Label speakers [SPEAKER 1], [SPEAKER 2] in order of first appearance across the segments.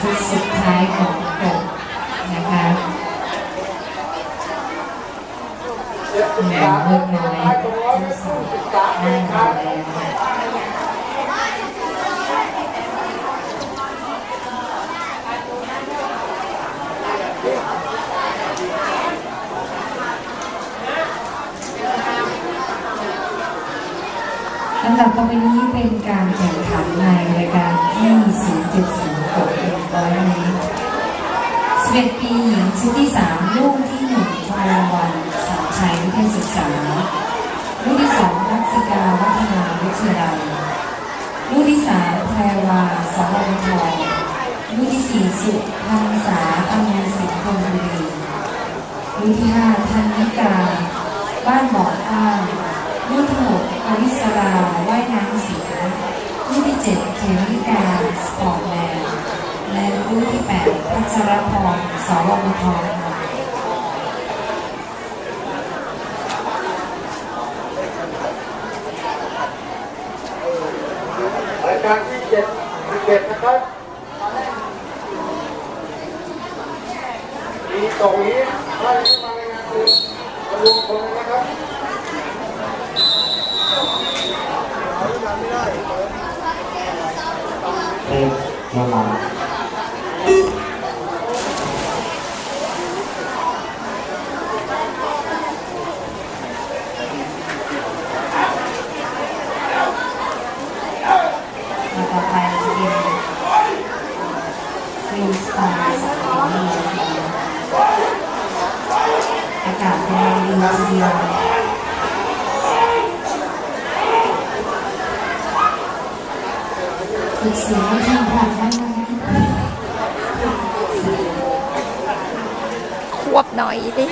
[SPEAKER 1] ชุดสุดท้ายของกบนะคะแหม่เล็กน้อยที่สุดได้มาแล้วลำดับต่อไปนี้เป็นการแข่งขันใน 11ปีหญิงชุดที่3ลูกที่1ทรวันสามชัยวิทยาศึกษา ลูกที่2นักศิกาวัฒนาวิทยาลัยลูกที่3แพรวาสวรทลูกที่4สุพันษาอมรสิงห์พรหมบุรีลูกที่5ธันนิกา บ้านบ่อข้าวลูกที่หกอวิสราว่ายน้ำสีลูกที่เจ็ดเขมิกาสปอร์ตแลนด์และลูกที่แปดพัช รพรสวมท
[SPEAKER 2] รายการที่เจ็ดที่เจ็ดนะครับ มีตรงนี้ไล่ขึ้นมาในงานคือรวมคนนะครับ
[SPEAKER 3] เทพมาลา
[SPEAKER 1] แล้วต่อไปจะเป็นฟ รีสไตล์สไตล์นี้อากาศเป็นดีทีเดียวฝึกเสียงที่ผ่านมากนะคะ
[SPEAKER 4] ควบหน่อยดิ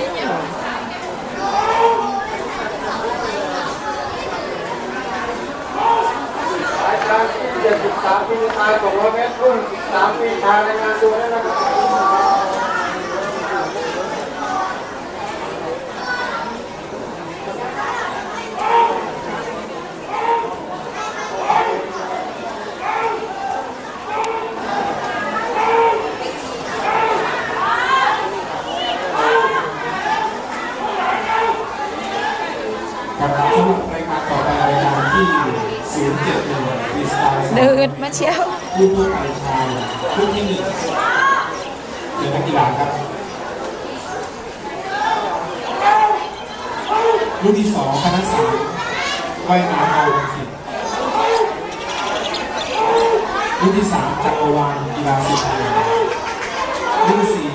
[SPEAKER 2] รายการที่เจ็ดสิบสามปีตายสองร้อยเมตรรุ่นสามปีชายในงานดูแล้วนะครับ
[SPEAKER 3] ครับสำหรับรายการต่อไปรายการที่ 071ฟรีสไตล์
[SPEAKER 4] เดินมาเชียว
[SPEAKER 3] ลูกทั่วไปชายลูกที่หนึ่งเป็นนักกีฬาครับลูกที่สองคณะสามว่ายน้ำเอาสิบลูกที่สามจักรวาลกีฬาสุพรรณลูกที่สี่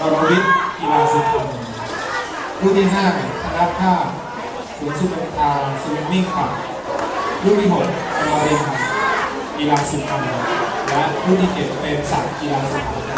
[SPEAKER 3] วรวิทย์กีฬาสุพรรณลูกที่ห้าธนภาพสวนสุพรรณทาสวิมมิ่งคลับ รุ่นที่หกเราเรียนกีฬาสุพรรณและรุ่นที่เจ็ดเป็นสัตว์กีฬาสุพรรณ